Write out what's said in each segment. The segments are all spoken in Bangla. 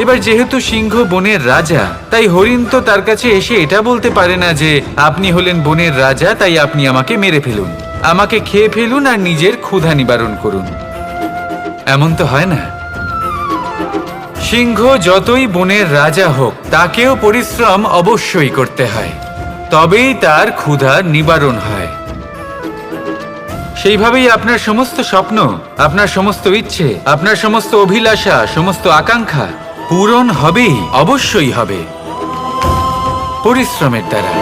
এবার যেহেতু সিংহ বনের রাজা, তাই হরিণ তো তার কাছে এসে এটা বলতে পারে না যে, আপনি হলেন বনের রাজা, তাই আপনি আমাকে মেরে ফেলুন। আমাকে খেয়ে ফেলুন আর নিজের ক্ষুধা নিবারণ করুন। এমন তো হয় না। সিংহ যতই বনের রাজা হোক, তাকেও পরিশ্রম অবশ্যই করতে হয়। তবেই তার ক্ষুধা নিবারণ হয়। সেইভাবেই আপনার সমস্ত স্বপ্ন, আপনার সমস্ত ইচ্ছে, আপনার সমস্ত অভিলাষা, সমস্ত আকাঙ্ক্ষা পূরণ হবেই, অবশ্যই হবে। পরিশ্রমের দ্বারা।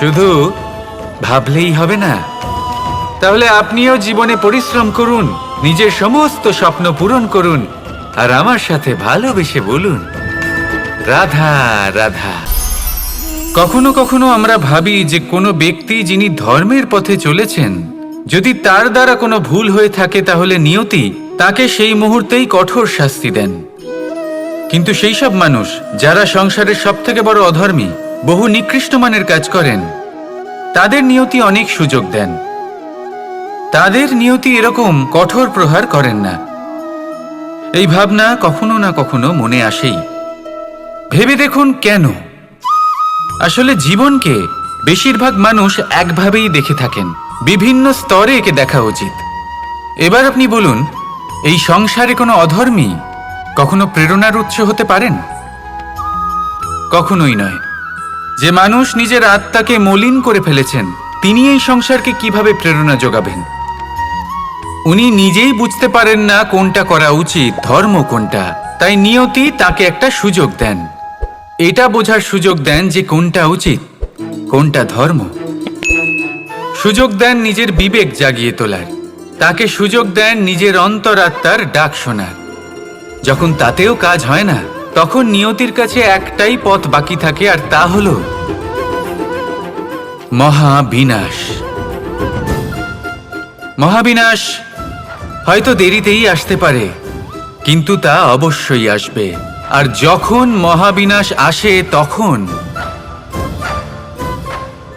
শুধু ভাবলেই হবে না। তাহলে আপনিও জীবনে পরিশ্রম করুন, নিজের সমস্ত স্বপ্ন পূরণ করুন, আর আমার সাথে ভালোবেসে বলুন, রাধা রাধা। কখনো কখনো আমরা ভাবি যে কোনো ব্যক্তি যিনি ধর্মের পথে চলেছেন, যদি তার দ্বারা কোনো ভুল হয়ে থাকে তাহলে নিয়তি তাকে সেই মুহূর্তেই কঠোর শাস্তি দেন। কিন্তু সেই সব মানুষ, যারা সংসারের সব থেকে বড় অধর্মী, বহু নিকৃষ্ট মানের কাজ করেন, তাদের নিয়তি অনেক সুযোগ দেন। তাদের নিয়তি এরকম কঠোর প্রহার করেন না। এই ভাবনা কখনো না কখনো মনে আসেই। ভেবে দেখুন কেন? আসলে জীবনকে বেশিরভাগ মানুষ একভাবেই দেখে থাকেন। বিভিন্ন স্তরে একে দেখা উচিত। এবার আপনি বলুন এই সংসারে কোনো অধর্মী কখনো প্রেরণার উৎস হতে পারেন? কখনোই নয়। যে মানুষ নিজের আত্মাকে মলিন করে ফেলেছেন, তিনি এই সংসারকে কীভাবে প্রেরণা যোগাবেন? উনি নিজেই বুঝতে পারেন না কোনটা করা উচিত, ধর্ম কোনটা। তাই নিয়তি তাকে একটা সুযোগ দেন। এটা বোঝার সুযোগ দেন যে কোনটা উচিত, কোনটা ধর্ম। সুযোগ দেন নিজের বিবেক জাগিয়ে তোলার। তাকে সুযোগ দেন নিজের অন্তরাত্মার ডাক শোনার। যখন তাতেও কাজ হয় না, তখন নিয়তির কাছে একটাই পথ বাকি থাকে, আর তা হল মহাবিনাশ। মহাবিনাশ হয়তো দেরিতেই আসতে পারে, কিন্তু তা অবশ্যই আসবে। আর যখন মহাবিনাশ আসে, তখন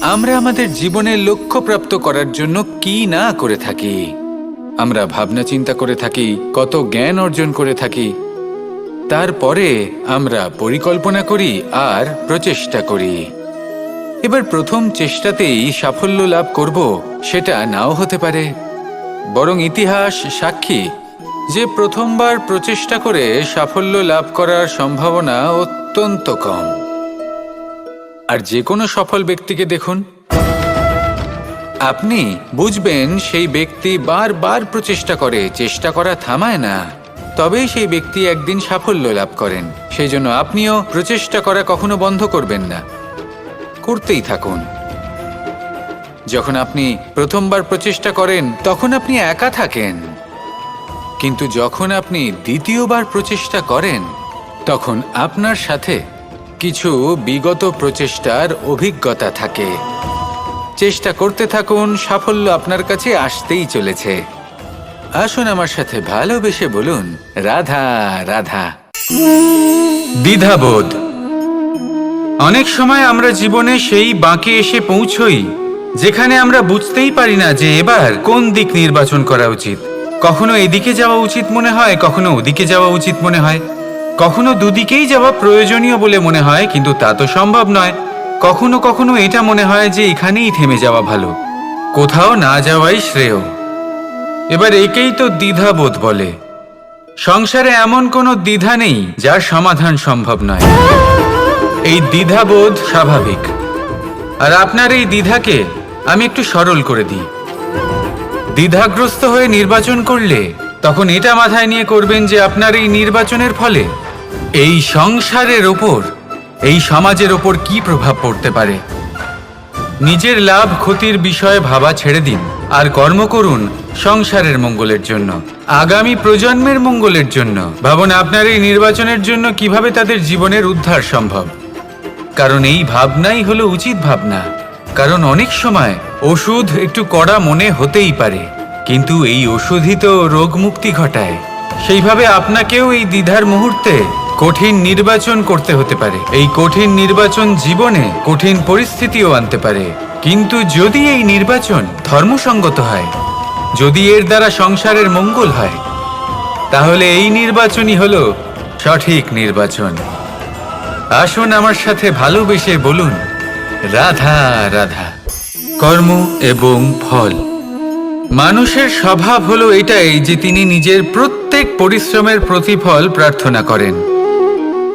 আমরা আমাদের জীবনের লক্ষ্য প্রাপ্ত করার জন্য কি না করে থাকি? আমরা ভাবনা চিন্তা করে থাকি, কত জ্ঞান অর্জন করে থাকি। তারপরে আমরা পরিকল্পনা করি আর প্রচেষ্টা করি। এবার প্রথম চেষ্টাতেই সাফল্য লাভ করব, সেটা নাও হতে পারে। বরং ইতিহাস সাক্ষী যে প্রথমবার প্রচেষ্টা করে সাফল্য লাভ করার সম্ভাবনা অত্যন্ত কম। আর যে কোনো সফল ব্যক্তিকে দেখুন। আপনি বুঝবেন সেই ব্যক্তি বারবার প্রচেষ্টা করে, চেষ্টা করা থামায় না। তবেই সেই ব্যক্তি একদিন সাফল্য লাভ করেন। সেই জন্য আপনিও প্রচেষ্টা করা কখনো বন্ধ করবেন না। করতেই থাকুন। যখন আপনি প্রথমবার প্রচেষ্টা করেন, তখন আপনি একা থাকেন। কিন্তু যখন আপনি দ্বিতীয়বার প্রচেষ্টা করেন, তখন আপনার সাথে কিছু বিগত প্রচেষ্টার অভিজ্ঞতা থাকে। চেষ্টা করতে থাকুন, সাফল্য আপনার কাছে আসতেই চলেছে। আসুন আমার সাথে ভালোবেসে বলুন, রাধা রাধা। দ্বিধাবোধ। অনেক সময় আমরা জীবনে সেই বাঁকে এসে পৌঁছই, যেখানে আমরা বুঝতেই পারি না যে এবার কোন দিক নির্বাচন করা উচিত। কখনো এদিকে যাওয়া উচিত মনে হয়, কখনো ওদিকে যাওয়া উচিত মনে হয়। কখনো দুদিকেই যাওয়া প্রয়োজনীয় বলে মনে হয়, কিন্তু তা তো সম্ভব নয়। কখনো কখনো এটা মনে হয় যে এখানেই থেমে যাওয়া ভালো। কোথাও না যাওয়াই শ্রেয়। এবার একেই তো দ্বিধাবোধ বলে। সংসারে এমন কোনো দ্বিধা নেই, যার সমাধান সম্ভব নয়। এই দ্বিধাবোধ স্বাভাবিক। আর আপনার এই দ্বিধাকে আমি একটু সরল করে দিই। দ্বিধাগ্রস্ত হয়ে নির্বাচন করলে তখন এটা মাথায় নিয়ে করবেন যে আপনার এই নির্বাচনের ফলে এই সংসারের ওপর, এই সমাজের ওপর কি প্রভাব পড়তে পারে? নিজের লাভ ক্ষতির বিষয়ে ভাবা ছেড়ে দিন, আর কর্ম করুন সংসারের মঙ্গলের জন্য, আগামী প্রজন্মের মঙ্গলের জন্য। ভাবুন, আপনার এই নির্বাচনের জন্য কীভাবে তাদের জীবনের উদ্ধার সম্ভব? কারণ এই ভাবনাই হলো উচিত ভাবনা। কারণ অনেক সময় ওষুধ একটু কড়া মনে হতেই পারে, কিন্তু এই ওষুধই তো রোগ মুক্তি ঘটায়। সেইভাবে আপনাকেও এই দ্বিধার মুহূর্তে কঠিন নির্বাচন করতে হতে পারে। এই কঠিন নির্বাচন জীবনে কঠিন পরিস্থিতিও আনতে পারে। কিন্তু যদি এই নির্বাচন ধর্মসঙ্গত হয়, যদি এর দ্বারা সংসারের মঙ্গল হয়, তাহলে এই নির্বাচনই হলো সঠিক নির্বাচন। আসুন আমার সাথে ভালোবেসে বলুন, রাধা রাধা। কর্ম এবং ফল। মানুষের স্বভাব হলো এটাই যে তিনি নিজের প্রত্যেক পরিশ্রমের প্রতিফল প্রার্থনা করেন।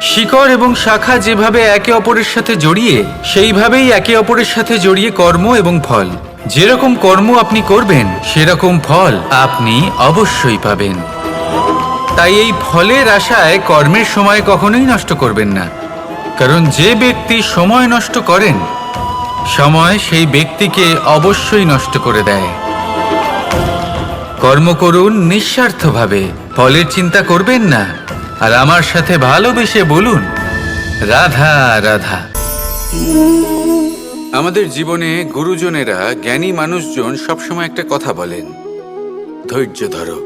শিকড় এবং শাখা যেভাবে একে অপরের সাথে জড়িয়ে, সেইভাবেই একে অপরের সাথে জড়িয়ে কর্ম এবং ফল। যেরকম কর্ম আপনি করবেন, সেরকম ফল আপনি অবশ্যই পাবেন। তাই এই ফলের আশায় কর্মের সময় কখনোই নষ্ট করবেন না। কারণ যে ব্যক্তি সময় নষ্ট করেন, সময় সেই ব্যক্তিকে অবশ্যই নষ্ট করে দেয়। কর্ম করুন নিঃস্বার্থভাবে, ফলের চিন্তা করবেন না। আর আমার সাথে ভালোবেসে বলুন, রাধা রাধা। আমাদের জীবনে গুরুজনেরা জ্ঞানী মানুষজন সবসময় একটা কথা বলেন, ধৈর্য ধরো।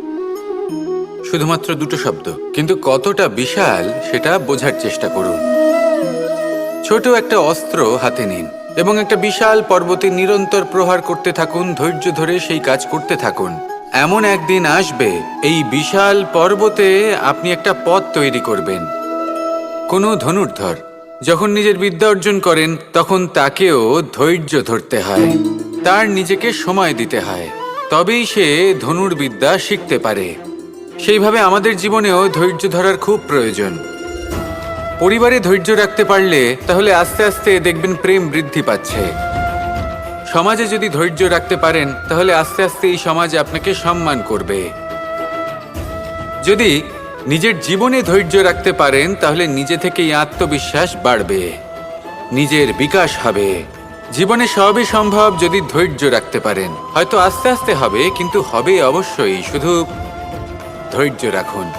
শুধুমাত্র দুটো শব্দ, কিন্তু কতটা বিশাল সেটা বোঝার চেষ্টা করুন। ছোট একটা অস্ত্র হাতে নিন এবং একটা বিশাল পর্বতে নিরন্তর প্রহার করতে থাকুন, ধৈর্য ধরে সেই কাজ করতে থাকুন। এমন একদিন আসবে, এই বিশাল পর্বতে আপনি একটা পথ তৈরি করবেন। কোনো ধনুর্ধর, যখন নিজের বিদ্যা অর্জন করেন, তখন তাকেও ধৈর্য ধরতে হয়। তার নিজেকে সময় দিতে হয়। তবেই সে ধনুর্বিদ্যা শিখতে পারে। সেইভাবে আমাদের জীবনেও ধৈর্য ধরার খুব প্রয়োজন। পরিবারে ধৈর্য রাখতে পারলে, তাহলে আস্তে আস্তে দেখবেন প্রেম বৃদ্ধি পাচ্ছে। সমাজে যদি ধৈর্য রাখতে পারেন, তাহলে আস্তে আস্তে এই সমাজ আপনাকে সম্মান করবে। যদি নিজের জীবনে ধৈর্য রাখতে পারেন, তাহলে নিজে থেকেই আত্মবিশ্বাস বাড়বে। নিজের বিকাশ হবে। জীবনে সবই সম্ভব যদি ধৈর্য রাখতে পারেন। হয়তো আস্তে আস্তে হবে, কিন্তু হবে অবশ্যই। শুধু ধৈর্য রাখুন।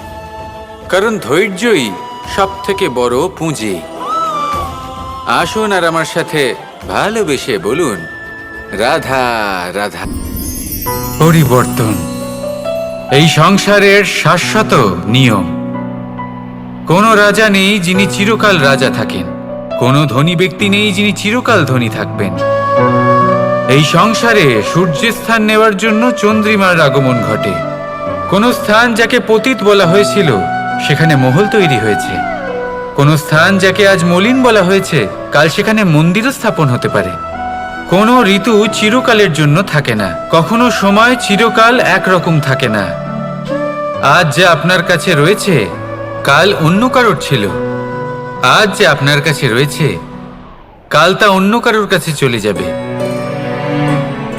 কারণ ধৈর্যই সব থেকে বড় পুঁজি। আসুন আর আমার সাথে ভালোবেসে বলুন রাধা রাধা। পরিবর্তন। এই সংসারের শাশ্বত নিয়ম। কোনো রাজা নেই যিনি চিরকাল রাজা থাকেন। কোনো ধনী ব্যক্তি নেই যিনি চিরকাল ধনী থাকবেন। এই সংসারে সূর্যের স্থান নেওয়ার জন্য চন্দ্রিমার আগমন ঘটে। কোন স্থান যাকে পতিত বলা হয়েছিল, সেখানে মহল তৈরি হয়েছে। কোন স্থান যাকে আজ মলিন বলা হয়েছে, কাল সেখানে মন্দিরও স্থাপন হতে পারে। কোনো ঋতু চিরকালের জন্য থাকে না। কখনো সময় চিরকাল একরকম থাকে না। আজ যে আপনার কাছে রয়েছে, কাল অন্য কারোর ছিল। আজ যে আপনার কাছে রয়েছে, কাল তা অন্য কারোর কাছে চলে যাবে।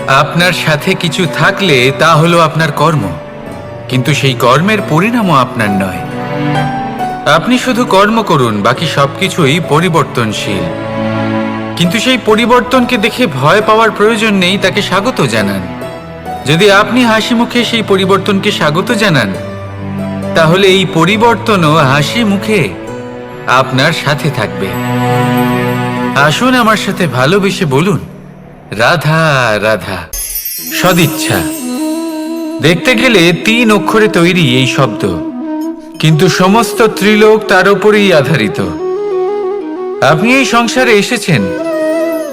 আপনার সাথে কিছু থাকলে তা হলো আপনার কর্ম। কিন্তু সেই কর্মের পরিণামও আপনার নয়। আপনি শুধু কর্ম করুন, বাকি সবকিছুই পরিবর্তনশীল। কিন্তু সেই পরিবর্তনকে দেখে ভয় পাওয়ার প্রয়োজন নেই, তাকে স্বাগত জানান। যদি আপনি হাসি মুখে সেই পরিবর্তনকে স্বাগত জানান, তাহলে এই পরিবর্তনও হাসি মুখে আপনার সাথে থাকবে। আসুন আমার সাথে ভালোবেসে বলুন, রাধা রাধা, সদিচ্ছা। দেখতে গেলে তিন অক্ষরে তৈরি এই শব্দ, কিন্তু সমস্ত ত্রিলোক তার উপরেই আধারিত। আপনি এই সংসারে এসেছেন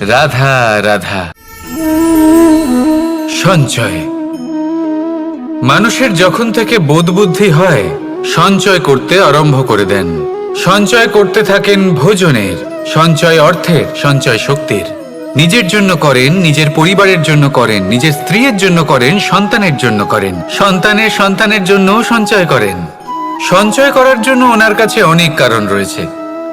রাধা রাধা। সঞ্চয়। মানুষের যখন থেকে বোধ বুদ্ধি হয়, সঞ্চয় করতে আরম্ভ করে দেন। সঞ্চয় করতে থাকেন ভোজনের, সঞ্চয় অর্থের, সঞ্চয় শক্তির। নিজের জন্য করেন, নিজের পরিবারের জন্য করেন, নিজের স্ত্রীর জন্য করেন, সন্তানের জন্য করেন। সন্তানের সন্তানের জন্যও সঞ্চয় করেন। সঞ্চয় করার জন্য ওনার কাছে অনেক কারণ রয়েছে।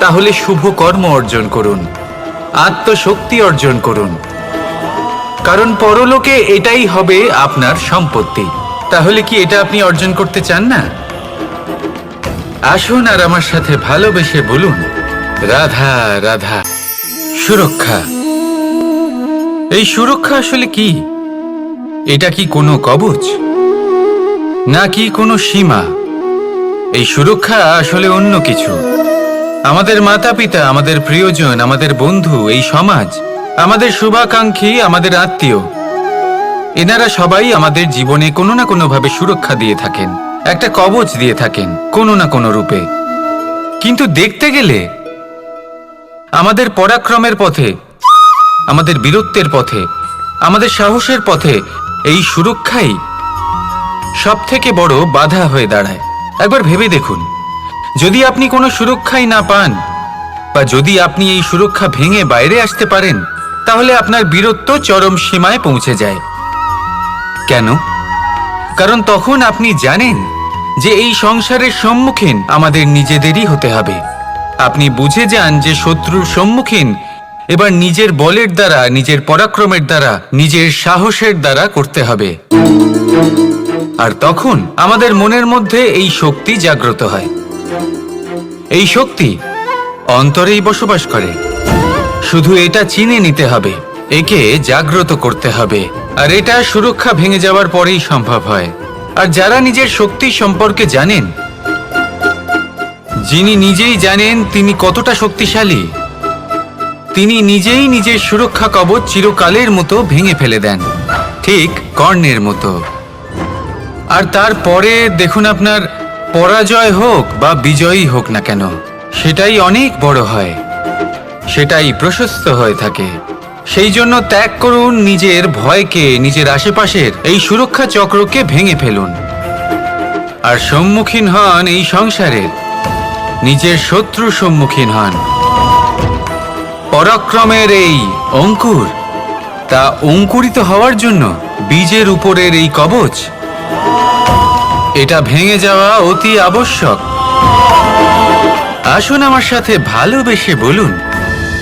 তাহলে শুভ কর্ম অর্জন করুন, আত্মশক্তি অর্জন করুন। কারণ পরলোকে এটাই হবে আপনার সম্পত্তি। তাহলে কি এটা আপনি অর্জন করতে চান না? আসুন আর আমার সাথে ভালোবেসে বলুন, রাধা রাধা, সুরক্ষা। এই সুরক্ষা আসলে কি? এটা কি কোনো কবচ? নাকি কোনো সীমা? এই সুরক্ষা আসলে অন্য কিছু? আমাদের মাতা পিতা আমাদের প্রিয়জন, আমাদের বন্ধু, এই সমাজ, আমাদের শুভাকাঙ্ক্ষী, আমাদের আত্মীয়, এনারা সবাই আমাদের জীবনে কোনো না কোনো ভাবে সুরক্ষা দিয়ে থাকেন, একটা কবচ দিয়ে থাকেন, কোনো না কোনো রূপে। কিন্তু দেখতে গেলে আমাদের পরাক্রমের পথে, আমাদের বীরত্বের পথে, আমাদের সাহসের পথে এই সুরক্ষাই সব থেকে বড় বাধা হয়ে দাঁড়ায়। একবার ভেবে দেখুন। যদি আপনি কোনো সুরক্ষাই না পান, বা যদি আপনি এই সুরক্ষা ভেঙে বাইরে আসতে পারেন, তাহলে আপনার বীরত্ব চরম সীমায় পৌঁছে যায়। কেন? কারণ তখন আপনি জানেন যে এই সংসারের সম্মুখীন আমাদের নিজেদেরই হতে হবে। আপনি বুঝে যান যে শত্রুর সম্মুখীন এবার নিজের বলের দ্বারা, নিজের পরাক্রমের দ্বারা, নিজের সাহসের দ্বারা করতে হবে। আর তখন আমাদের মনের মধ্যে এই শক্তি জাগ্রত হয়। এই শক্তি অন্তরেই বসবাস করে। শুধু এটা চিনে নিতে হবে, একে জাগ্রত করতে হবে, আর এটা সুরক্ষা ভেঙে যাওয়ার পরেই সম্ভব হয়। আর যারা নিজের শক্তি সম্পর্কে জানেন, যিনি নিজেই জানেন তিনি কতটা শক্তিশালী, তিনি নিজেই নিজের সুরক্ষা কবচ চিরকালের মতো ভেঙে ফেলে দেন, ঠিক কর্ণের মতো। আর তারপরে দেখুন আপনার পরাজয় হোক বা বিজয়ী হোক না কেন, সেটাই অনেক বড় হয়। সেটাই প্রশস্ত হয়ে থাকে। সেই জন্য ত্যাগ করুন নিজের ভয়কে, নিজের আশেপাশের এই সুরক্ষা চক্রকে ভেঙে ফেলুন। আর সম্মুখীন হন এই সংসারের। নিজের শত্রু সম্মুখীন হন। পরাক্রমের এই অঙ্কুর, তা অঙ্কুরিত হওয়ার জন্য বীজের উপরের এই কবচ এটা ভেঙে যাওয়া অতি আবশ্যক। আসুন আমার সাথে ভালোবেসে বলুন,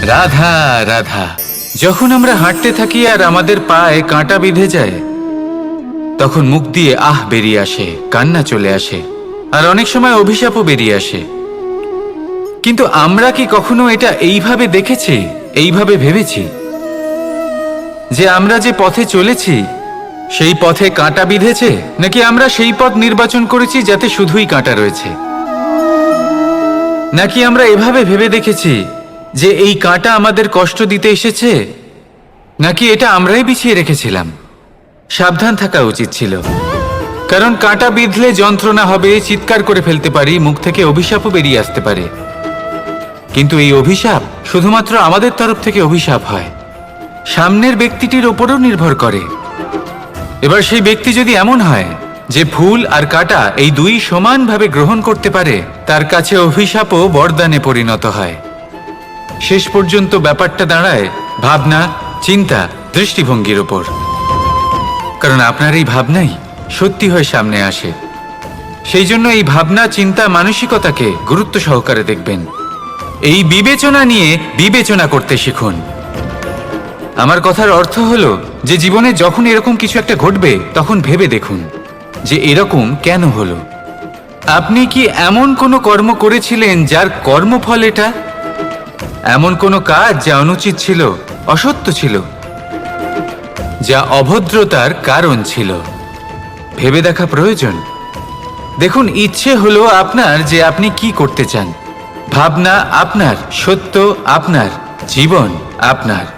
রাধা রাধা, যখন আমরা হাঁটতে থাকি আর আমাদের পায়ে কাঁটা বিঁধে যায়, তখন মুখ দিয়ে আহ বেরিয়ে আসে, কান্না চলে আসে, আর অনেক সময় অভিশাপও বেরিয়ে আসে। কিন্তু আমরা কি কখনো এটা এইভাবে দেখেছি, এইভাবে ভেবেছি? যে আমরা যে পথে চলেছি সেই পথে কাঁটা বিঁধেছে? নাকি আমরা সেই পথ নির্বাচন করেছি যাতে শুধুই কাঁটা রয়েছে? নাকি আমরা এভাবে ভেবে দেখেছি যে এই কাঁটা আমাদের কষ্ট দিতে এসেছে? নাকি এটা আমরাই বিছিয়ে রেখেছিলাম? সাবধান থাকা উচিত ছিল। কারণ কাঁটা বিঁধলে যন্ত্রণা হবে, চিৎকার করে ফেলতে পারি, মুখ থেকে অভিশাপও বেরিয়ে আসতে পারে। কিন্তু এই অভিশাপ শুধুমাত্র আমাদের তরফ থেকে অভিশাপ হয়। সামনের ব্যক্তিটির ওপরও নির্ভর করে। এবার সেই ব্যক্তি যদি এমন হয় যে ফুল আর কাটা এই দুই সমানভাবে গ্রহণ করতে পারে, তার কাছে অভিশাপও বরদানে পরিণত হয়। শেষ পর্যন্ত ব্যাপারটা দাঁড়ায় ভাবনা, চিন্তা, দৃষ্টিভঙ্গির ওপর কারণ আপনার এই ভাবনাই সত্যি হয়ে সামনে আসে। সেই জন্য এই ভাবনা, চিন্তা, মানসিকতাকে গুরুত্ব সহকারে দেখবেন। এই বিবেচনা নিয়ে বিবেচনা করতে শিখুন। আমার কথার অর্থ হলো যে জীবনে যখন এরকম কিছু একটা ঘটবে, তখন ভেবে দেখুন যে এরকম কেন হলো। আপনি কি এমন কোনো কর্ম করেছিলেন যার কর্মফল এটা? এমন কোনো কাজ যা অনুচিত ছিল, অসত্য ছিল, যা অভদ্রতার কারণ ছিল? ভেবে দেখা প্রয়োজন। দেখুন, ইচ্ছে হলো আপনার যে আপনি কি করতে চান। ভাবনা আপনার, সত্য আপনার, জীবন আপনার।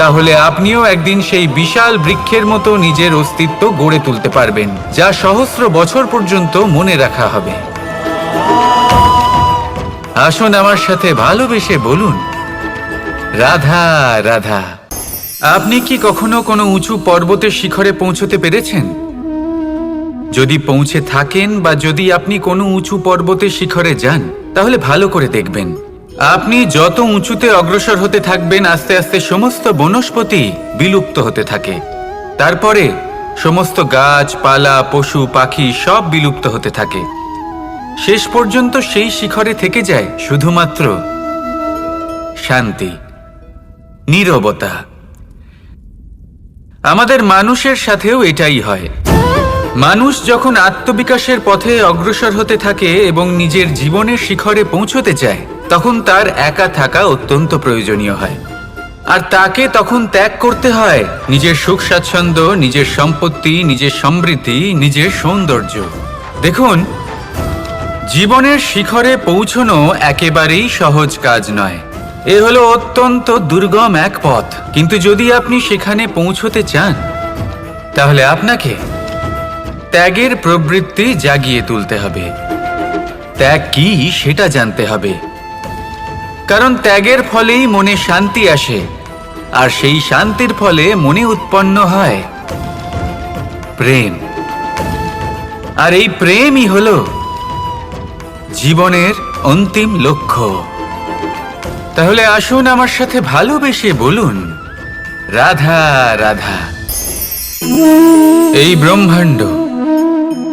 তাহলে আপনিও একদিন সেই বিশাল বৃক্ষের মতো নিজের অস্তিত্ব গড়ে তুলতে পারবেন, যা সহস্র বছর পর্যন্ত মনে রাখা হবে। আসুন আমার সাথে ভালোবেসে বলুন, রাধা রাধা, আপনি কি কখনো কোনো উঁচু পর্বতের শিখরে পৌঁছতে পেরেছেন? যদি পৌঁছে থাকেন বা যদি আপনি কোনো উঁচু পর্বতের শিখরে যান, তাহলে ভালো করে দেখবেন। আপনি যত উঁচুতে অগ্রসর হতে থাকবেন, আস্তে আস্তে সমস্ত বনস্পতি বিলুপ্ত হতে থাকে। তারপরে সমস্ত গাছ, পালা, পশু, পাখি সব বিলুপ্ত হতে থাকে। শেষ পর্যন্ত সেই শিখরে থেকে যায় শুধুমাত্র শান্তি, নীরবতা। আমাদের মানুষের সাথেও এটাই হয়। মানুষ যখন আত্মবিকাশের পথে অগ্রসর হতে থাকে এবং নিজের জীবনের শিখরে পৌঁছতে চায় তখন তার একা থাকা অত্যন্ত প্রয়োজনীয় হয়। আর তাকে তখন ত্যাগ করতে হয় নিজের সুখ স্বাচ্ছন্দ্য, নিজের সম্পত্তি, নিজের সমৃদ্ধি, নিজের সৌন্দর্য। দেখুন, জীবনের শিখরে পৌঁছনো একেবারেই সহজ কাজ নয়। এ হলো অত্যন্ত দুর্গম এক পথ। কিন্তু যদি আপনি সেখানে পৌঁছতে চান, তাহলে আপনাকে ত্যাগের প্রবৃত্তি জাগিয়ে তুলতে হবে। ত্যাগ কি সেটা জানতে হবে। কারণ ত্যাগের ফলেই মনে শান্তি আসে, আর সেই শান্তির ফলে মনে উৎপন্ন হয় প্রেম। আর এই প্রেমই হলো জীবনের অন্তিম লক্ষ্য। তাহলে আসুন আমার সাথে ভালোবেসে বলুন, রাধা রাধা। এই ব্রহ্মাণ্ড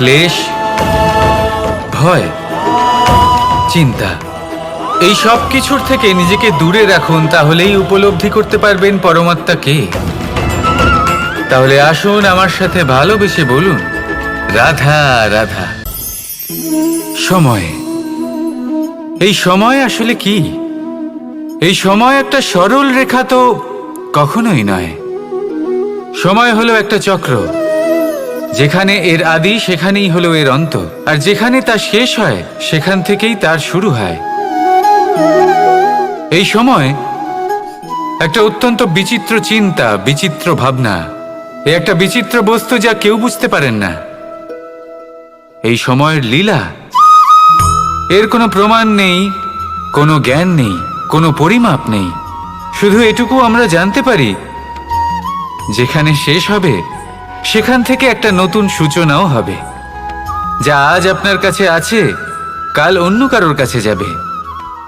ক্লেশ, ভয়, চিন্তা, এই সব কিছুর থেকে নিজেকে দূরে রাখুন, তাহলেই উপলব্ধি করতে পারবেন পরমাত্মা পরমাত্মাকে তাহলে আসুন আমার সাথে ভালোবেসে বলুন, রাধা রাধা। সময়। এই সময় আসলে কি? এই সময় একটা সরল রেখা তো কখনোই নয়। সময় হলো একটা চক্র। যেখানে এর আদি, সেখানেই হলো এর অন্ত। আর যেখানে তা শেষ হয়, সেখান থেকেই তার শুরু হয়। এই সময় একটা অত্যন্ত বিচিত্র চিন্তা, বিচিত্র ভাবনা, এ একটা বিচিত্র বস্তু যা কেউ বুঝতে পারেন না। এই সময়ের লীলা, এর কোনো প্রমাণ নেই, কোনো জ্ঞান নেই, কোনো পরিমাপ নেই। শুধু এটুকু আমরা জানতে পারি, যেখানে শেষ হবে সেখান থেকে একটা নতুন সূচনাও হবে, যা আজ আপনার কাছে আছে, কাল অন্য কারোর কাছে যাবে।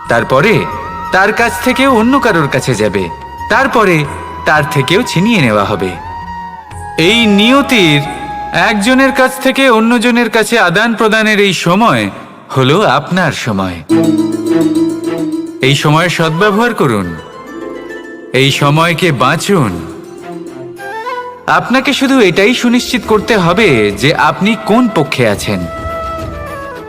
তারপরে তার কাছ থেকেও অন্য কারোর কাছে যাবে, তারপরে তার থেকেও ছিনিয়ে নেওয়া হবে। এই নিয়তির একজনের কাছ থেকে অন্যজনের কাছে আদান প্রদানের এই সময় হলো আপনার সময়। এই সময়ের সদ্ব্যবহার করুন। এই সময়কে বাঁচুন। আপনাকে শুধু এটাই সুনিশ্চিত করতে হবে যে আপনি কোন পক্ষে আছেন।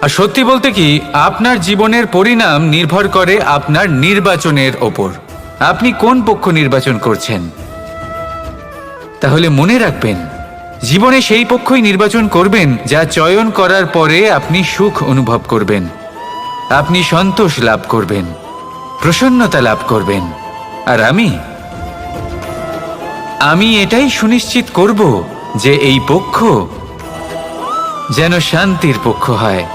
আর সত্যি বলতে কি, আপনার জীবনের পরিণাম নির্ভর করে আপনার নির্বাচনের ওপর। আপনি কোন পক্ষ নির্বাচন করছেন? তাহলে মনে রাখবেন, জীবনে সেই পক্ষই নির্বাচন করবেন যা চয়ন করার পরে আপনি সুখ অনুভব করবেন। আপনি সন্তোষ লাভ করবেন, প্রসন্নতা লাভ করবেন। আর আমি আমি এটাই সুনিশ্চিত করব যে এই পক্ষ যেন শান্তির পক্ষ হয়।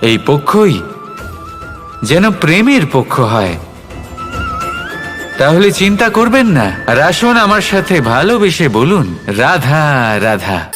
এই পক্ষই যেন প্রেমের পক্ষ হয়। তাহলে চিন্তা করবেন না। আর আসুন আমার সাথে ভালোবেসে বলুন, রাধা রাধা।